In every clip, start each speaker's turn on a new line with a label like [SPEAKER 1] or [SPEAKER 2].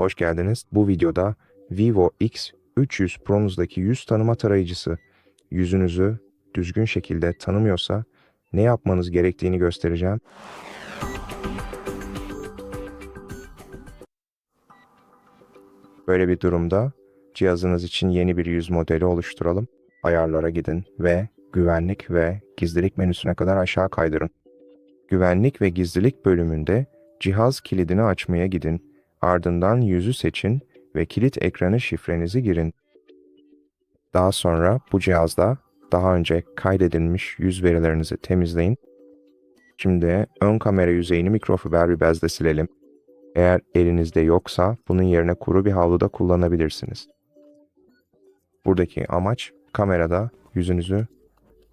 [SPEAKER 1] Hoş geldiniz. Bu videoda Vivo X300 Pro'nuzdaki yüz tanıma tarayıcısı yüzünüzü düzgün şekilde tanımıyorsa ne yapmanız gerektiğini göstereceğim. Böyle bir durumda cihazınız için yeni bir yüz modeli oluşturalım. Ayarlara gidin ve güvenlik ve gizlilik menüsüne kadar aşağı kaydırın. Güvenlik ve gizlilik bölümünde cihaz kilidini açmaya gidin. Ardından yüzü seçin ve kilit ekranı şifrenizi girin. Daha sonra bu cihazda daha önce kaydedilmiş yüz verilerinizi temizleyin. Şimdi ön kamera yüzeyini mikrofiber bir bezle silelim. Eğer elinizde yoksa bunun yerine kuru bir havluda kullanabilirsiniz. Buradaki amaç kamerada yüzünüzü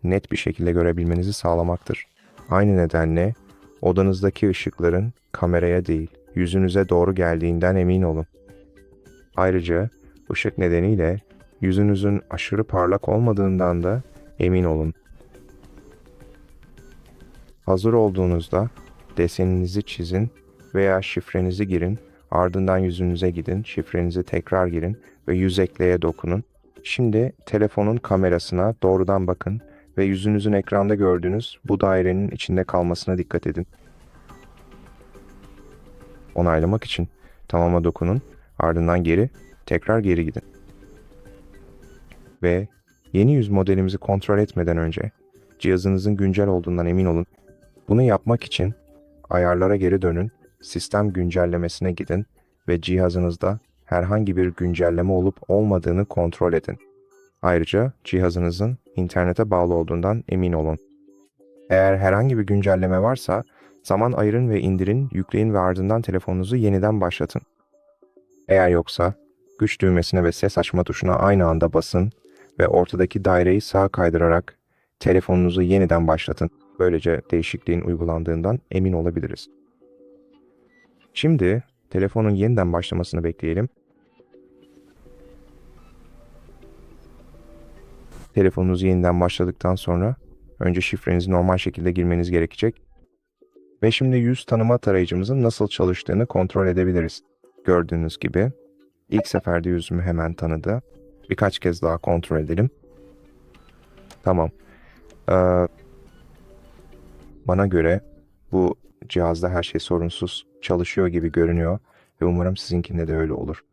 [SPEAKER 1] net bir şekilde görebilmenizi sağlamaktır. Aynı nedenle odanızdaki ışıkların kameraya değil, yüzünüze doğru geldiğinden emin olun. Ayrıca ışık nedeniyle yüzünüzün aşırı parlak olmadığından da emin olun. Hazır olduğunuzda deseninizi çizin veya şifrenizi girin, ardından yüzünüze gidin, şifrenizi tekrar girin ve yüz ekleye dokunun. Şimdi telefonun kamerasına doğrudan bakın ve yüzünüzün ekranda gördüğünüz bu dairenin içinde kalmasına dikkat edin. Onaylamak için tamama dokunun, ardından geri, tekrar geri gidin. Ve yeni yüz modelimizi kontrol etmeden önce cihazınızın güncel olduğundan emin olun. Bunu yapmak için ayarlara geri dönün, sistem güncellemesine gidin ve cihazınızda herhangi bir güncelleme olup olmadığını kontrol edin. Ayrıca cihazınızın internete bağlı olduğundan emin olun. Eğer herhangi bir güncelleme varsa zaman ayırın ve indirin, yükleyin ve ardından telefonunuzu yeniden başlatın. Eğer yoksa güç düğmesine ve ses açma tuşuna aynı anda basın ve ortadaki daireyi sağa kaydırarak telefonunuzu yeniden başlatın. Böylece değişikliğin uygulandığından emin olabiliriz. Şimdi telefonun yeniden başlamasını bekleyelim. Telefonunuz yeniden başladıktan sonra önce şifrenizi normal şekilde girmeniz gerekecek. Ve şimdi yüz tanıma tarayıcımızın nasıl çalıştığını kontrol edebiliriz. Gördüğünüz gibi ilk seferde yüzümü hemen tanıdı. Birkaç kez daha kontrol edelim. Tamam. Ee, bana göre bu cihazda her şey sorunsuz çalışıyor gibi görünüyor ve umarım sizinkinde de öyle olur.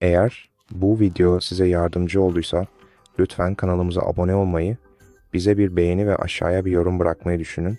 [SPEAKER 1] Eğer bu video size yardımcı olduysa lütfen kanalımıza abone olmayı, bize bir beğeni ve aşağıya bir yorum bırakmayı düşünün.